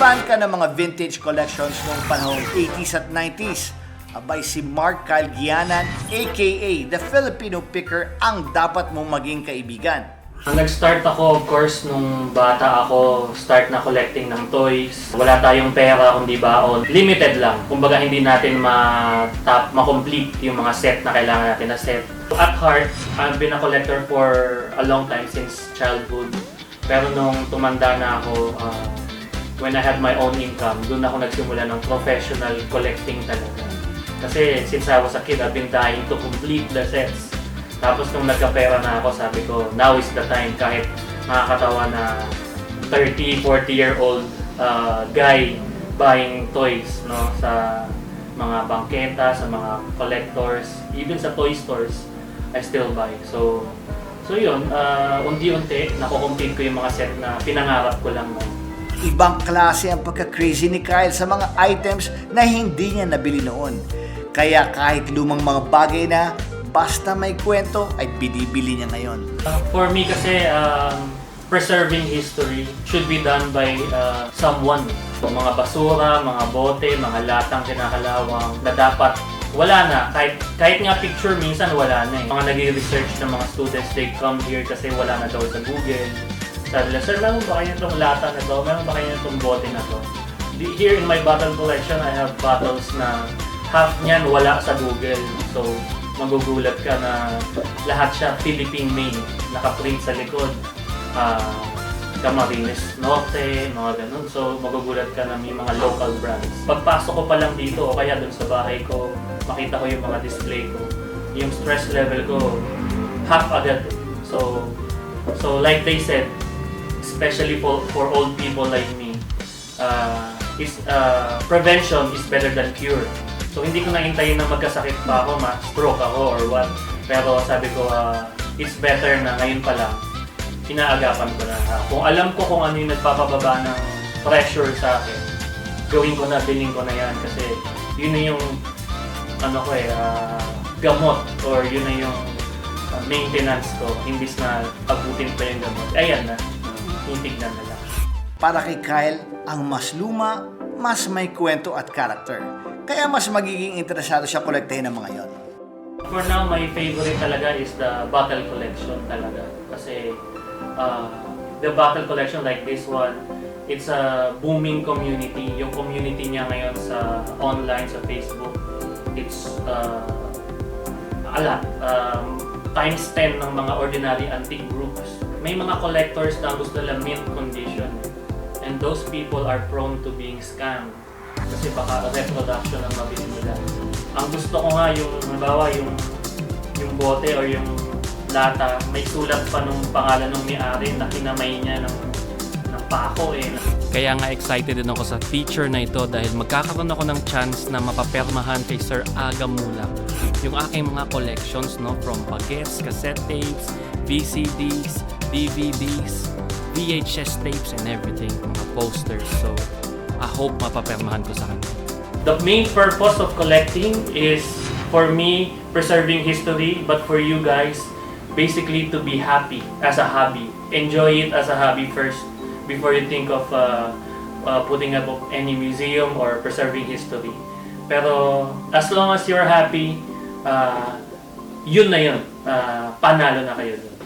fan ka ng mga vintage collections noong panahong 80s at 90s, abay si Mark Kyle Gianan, aka The Filipino Picker, ang dapat mong maging kaibigan. Nag-start ako, of course, nung bata ako, start na collecting ng toys. Wala tayong pera, kundi baon. Limited lang. Kumbaga, hindi natin ma-top, ma-complete yung mga set na kailangan natin na set. At heart, I've been a collector for a long time, since childhood. Pero nung tumanda na ako, uh, when I had my own income, doon ako nagsimula ng professional collecting talaga. Kasi since I was a kid, I've been dying to complete the sets. Tapos nung nagkapera na ako, sabi ko, now is the time kahit nakakatawa na 30, 40 year old uh, guy buying toys no sa mga bangketa, sa mga collectors, even sa toy stores, I still buy. So, so yun, uh, unti-unti, nakukompete ko yung mga set na pinangarap ko lang. No? Ibang klase ang pagka-crazy ni Kyle sa mga items na hindi niya nabili noon. Kaya kahit lumang mga bagay na, basta may kwento ay binibili niya ngayon. Uh, for me kasi, um, preserving history should be done by uh, someone. So, mga basura, mga bote, mga latang kinakalawang na dapat wala na. Kahit, kahit nga picture, minsan wala na eh. Mga nag-research ng mga students, they come here kasi wala na daw sa Google. Sabi nila, sir, meron ba kayo itong lata na to? Meron ba kayo itong bote na to? Here in my bottle collection, I have bottles na half niyan wala sa Google. So, magugulat ka na lahat siya Philippine made. Nakaprint sa likod. Ah, Camarines Norte, mga ganun. So, magugulat ka na may mga local brands. Pagpasok ko pa lang dito, o kaya dun sa bahay ko, makita ko yung mga display ko. Yung stress level ko, half agad. So, so like they said, especially for, for old people like me, uh, is uh, prevention is better than cure. So hindi ko nahintayin na magkasakit pa ako, ma-stroke ako or what. Pero sabi ko, uh, it's better na ngayon pa lang, inaagapan ko na. Uh, kung alam ko kung ano yung nagpapababa ng pressure sa akin, gawin ko na, bilhin ko na yan. Kasi yun na yung, ano ko eh, uh, gamot or yun na yung uh, maintenance ko. Imbis na abutin pa yung gamot. Ayan na, titignan na lang. Para kay Kyle, ang mas luma, mas may kwento at character. Kaya mas magiging interesado siya kolektahin ng mga yon. For now, my favorite talaga is the bottle collection talaga. Kasi uh, the bottle collection like this one, it's a booming community. Yung community niya ngayon sa online, sa Facebook, it's uh, a lot. Um, times 10 ng mga ordinary antique groups. May mga collectors na gusto nila mint condition. And those people are prone to being scammed. Kasi baka reproduction ang mabili nila. Ang gusto ko nga yung, halimbawa, yung, yung bote or yung lata, may sulat pa nung pangalan ng may-ari na kinamay niya ng, ng pako eh. Kaya nga excited din ako sa feature na ito dahil magkakaroon ako ng chance na mapapermahan kay Sir Aga Mulak yung aking mga collections no from bagets, cassette tapes, VCDs, DVDs, VHS tapes and everything, mga posters. So I hope mapapermahan ko sa kanya. The main purpose of collecting is for me preserving history, but for you guys, basically to be happy as a hobby. Enjoy it as a hobby first before you think of uh, uh, putting up any museum or preserving history. Pero as long as you're happy, uh, yun na yun. Uh, panalo na kayo dun.